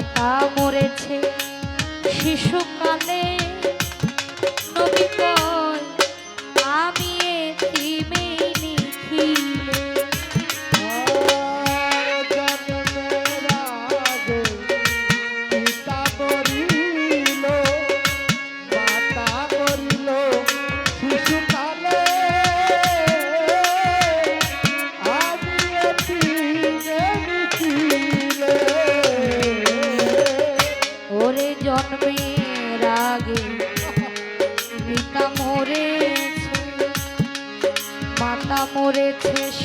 মাতা মরেছে শিশুকালে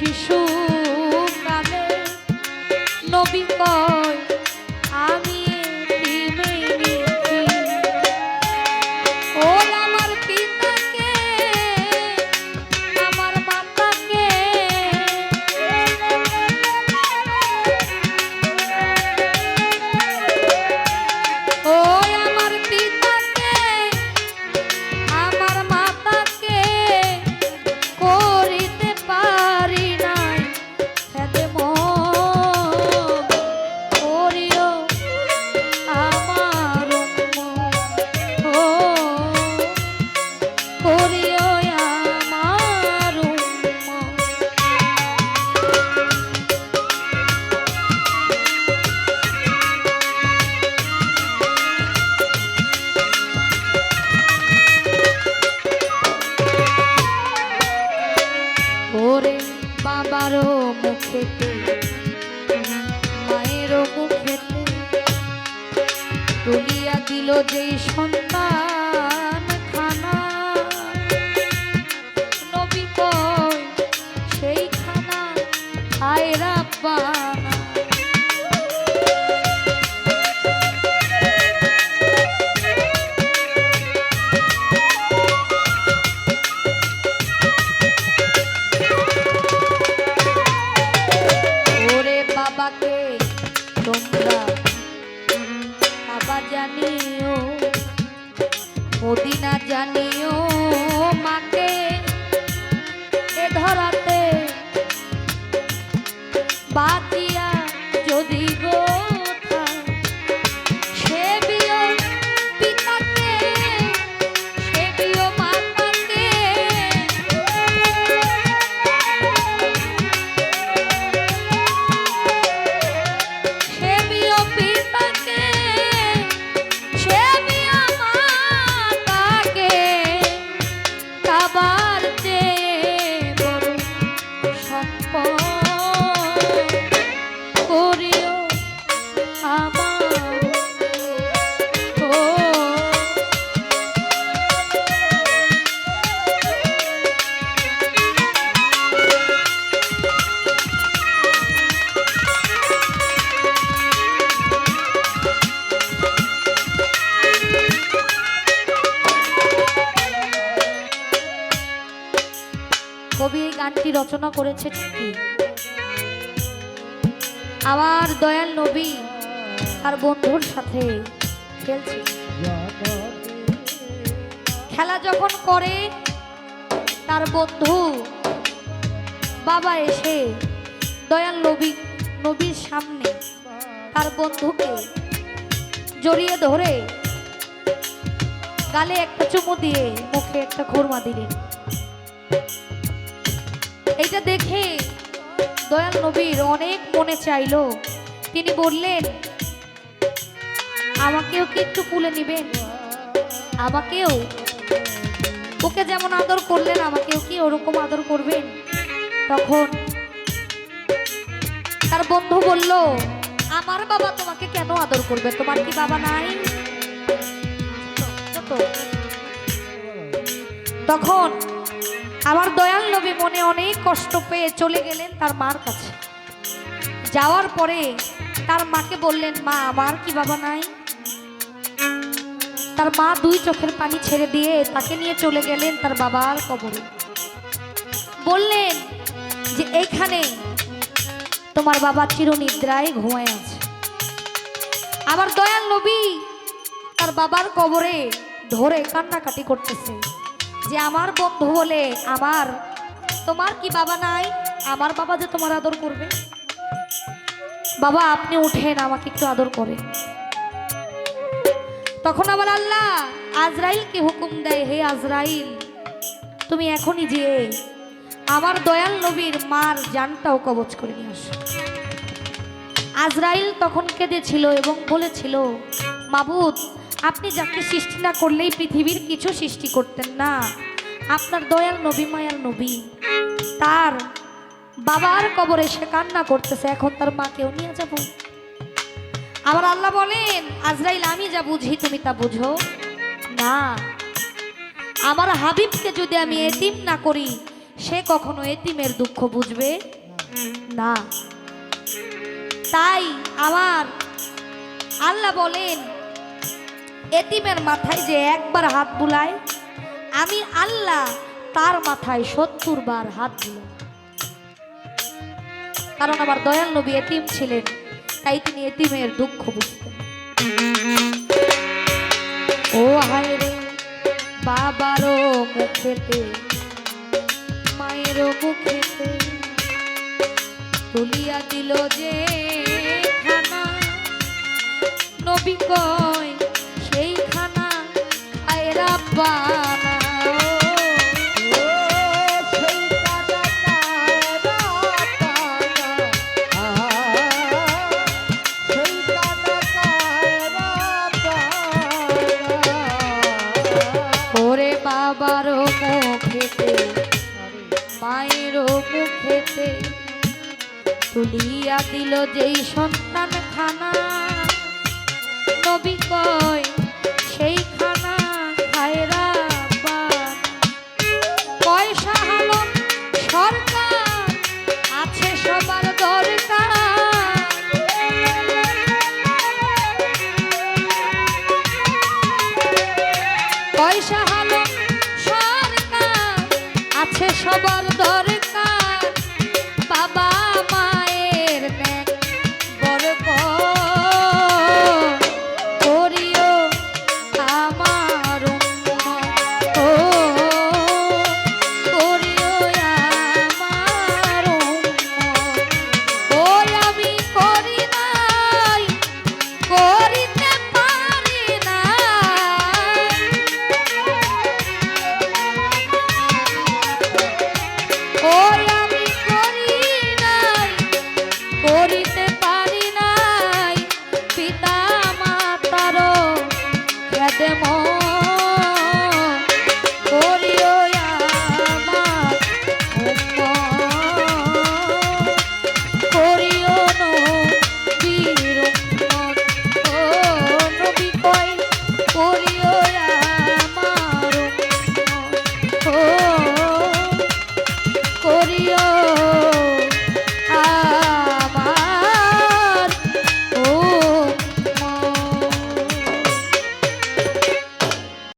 শিশু যেই সন্ধ্যা মদিনা জানিও রচনা করেছে ঠিকই। আমার দয়াল নবী আর বন্ধুর সাথে খেলছে। খেলা যখন করে, তার বন্ধু বাবা এসে দয়াল নবী, নবীর সামনে তার বন্ধুকে জড়িয়ে ধরে গালে একটা চুমু দিয়ে মুখে একটা ঘোরমা দিলেন। এইটা দেখে দয়াল নবীর অনেক মনে চাইল। তিনি বললেন, আমাকেও কি একটু কুলে নিবেন? আমাকেও? ওকে যেমন আদর করলেন, আমাকেও কি ওরকম আদর করবেন? তখন তার বন্ধু বলল, আমার বাবা তোমাকে কেন আদর করবে? তোমার কি বাবা নাই? তখন আমার দয়া অনেক কষ্ট পেয়ে চলে গেলেন তার মার কাছে। যাওয়ার পরে তার মাকে বললেন, মা, আমার কি বাবা নাই? তার মা দুই চোখের পানি ছেড়ে দিয়ে তাকে নিয়ে চলে গেলেন তার বাবার কবরে। বললেন যে, এইখানে তোমার বাবা চিরনিদ্রায় ঘুমায় আছে। আমার দয়াল নবী তার বাবার কবরে ধরে কান্নাকাটি করতেছে যে, আমার বন্ধু বলে আমার তোমার কি বাবা নাই? আমার বাবা যে তোমার আদর করবে? বাবা, আপনি উঠেন, আমাকে একটু আদর করে তখন আমার আল্লাহ, আজরাইলকে হুকুম দেয়, হে আজরাইল, তুমি এখনই যে আমার দয়াল নবীর মার জানটাও কবচ করে নিয়ে আসো। আজরাইল তখন কেঁদেছিল এবং বলেছিল, মাবুদ, আপনি যাকে সৃষ্টি না করলেই পৃথিবীর কিছু সৃষ্টি করতেন না। আপনার দয়াল নবী, মায়াল নবী। তার বাবার কবরে সে কান্না করতেছে, এখন তার মাকেও নিয়ে যাব? আবার আল্লাহ বলেন, আজরাইল, আমি যা বুঝি তুমি তা বুঝো। না, আমার হাবিবকে যদি আমি এতিম না করি, সে কখনো এতিমের দুঃখ বুঝবে? না। তাই আমার আল্লাহ বলেন, এতিমের মাথায় যে একবার হাত বুলায় আমি আল্লাহ তার মাথায় সত্তর বার হাত দিলাম। কারণ আমার দয়াল নবী এতিম ছিলেন, তাই তিনি এতিমের দুঃখ বুঝতেন। ও হায় রে, বাবারও মুখেতে মায়েরও মুখেতে তুলিয়া দিল যে খানা, নবী কয় সেই খানা খায়রা বানা মুখেতে মায়ের মুখেতে তুলিয়া দিল যেই সন্তান খানা নবী কয় সেই খানা